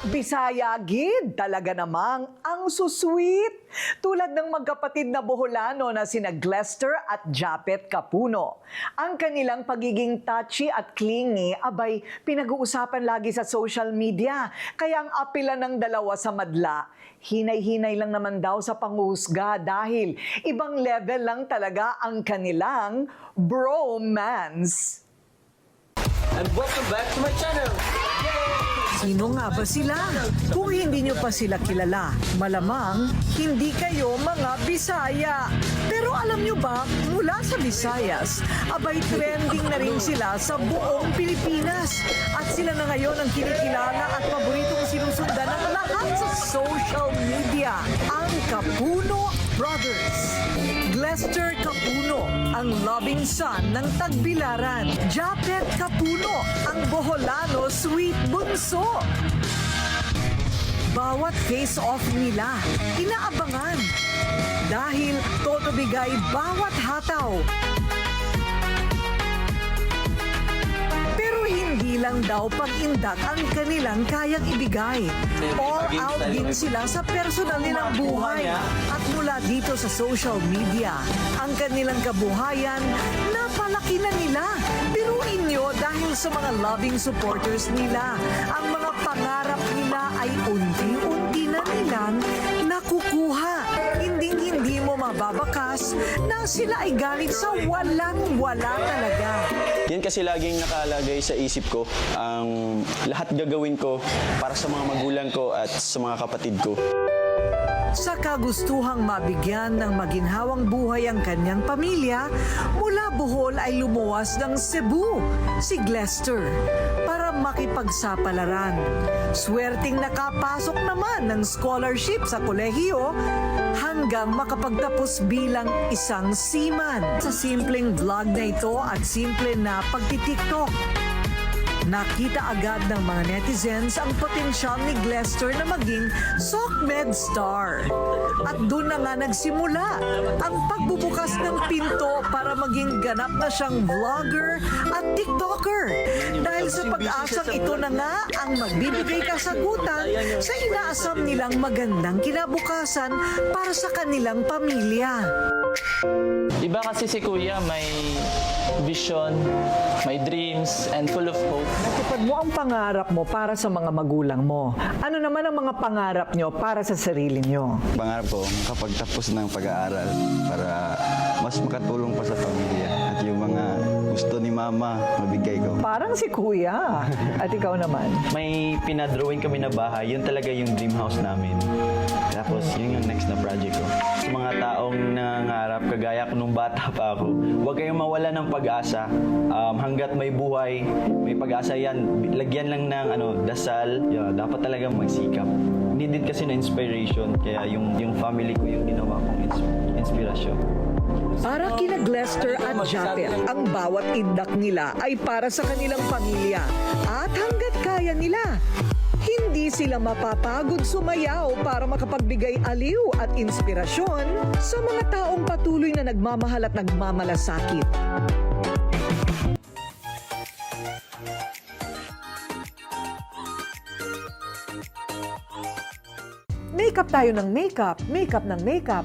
Bisaya gid, talaga namang ang susweet. Tulad ng magkapatid na Boholano na sina Glester at Japet Capuno. Ang kanilang pagiging touchy at clingy, abay, pinag-uusapan lagi sa social media. Kaya ang apila ng dalawa sa madla, hinay-hinay lang naman daw sa panghusga dahil ibang level lang talaga ang kanilang bromance. And welcome back to my channel! Sino nga ba sila? Kung hindi nyo pa sila kilala, malamang hindi kayo mga Bisaya. Pero alam nyo ba, mula sa Visayas, abay trending na rin sila sa buong Pilipinas. At sila na ngayon ang kinikilala at paboritong sinusundan ng lahat sa social media, ang Capuno Brothers. Glester Capuno, ang loving son ng Tagbilaran. Japet Capuno, ang Boholano sweet bunso. Bawat face-off nila, inaabangan. Dahil todo bigay bawat hataw. Lang daw pag-indak ang kanilang kayang ibigay. All out din sila sa personal nilang buhay. At mula dito sa social media, ang kanilang kabuhayan, napalaki na nila. Biruin nyo dahil sa mga loving supporters nila, ang mga pangarap nila ay unti-unti na nilang nakukuha. Hindi hindi mo mababakas na sila ay galit sa walang-wala talaga. Yan kasi laging nakalagay sa isip ko ang lahat gagawin ko para sa mga magulang ko at sa mga kapatid ko. Sa kagustuhang mabigyan ng maginhawang buhay ang kanyang pamilya, mula Bohol ay lumuwas ng Cebu, si Glester, para makipagsapalaran. Swerting nakapasok naman ng scholarship sa kolehiyo hanggang makapagtapos bilang isang seaman. Sa simpleng vlog na ito at simple na pagtitiktok, Nakita agad ng mga netizens ang potensyal ni Glester na maging SOCMED star. At doon na nga nagsimula ang pagbubukas ng pinto para maging ganap na siyang vlogger at TikToker. Dahil sa pag-asang ito na nga ang magbibigay kasagutan sa inaasam nilang magandang kinabukasan para sa kanilang pamilya. Iba kasi si Kuya may vision, may dreams, and full of hope. Natupad mo ang pangarap mo para sa mga magulang mo. Ano naman ang mga pangarap nyo para sa sarili nyo? Pangarap ko, makapagtapos ng pag-aaral para mas makatulong pa sa pamilya at yung mga gusto ni mama, mabigay ko. Parang si kuya. At ikaw naman. May pinadrawing kami na bahay, yun talaga yung dream house namin. Tapos yun yung next na project ko. Mga taong nangarap, kagaya ko nung bata pa ako, huwag kayong mawala ng pag-asa. Um, hanggat may buhay, may pag-asa yan. Lagyan lang ng ano, dasal. Yeah, dapat talaga magsikap. Din kasi na inspiration, kaya yung, yung family ko yung ginawa kong ins- inspirasyon. Para kina Glester at Japet, ang bawat indak nila ay para sa kanilang pamilya. At hanggat kaya nila, hindi sila mapapagod sumayaw para makapagbigay aliw at inspirasyon sa mga taong patuloy na nagmamahal at nagmamalasakit. Makeup tayo ng makeup, makeup ng makeup.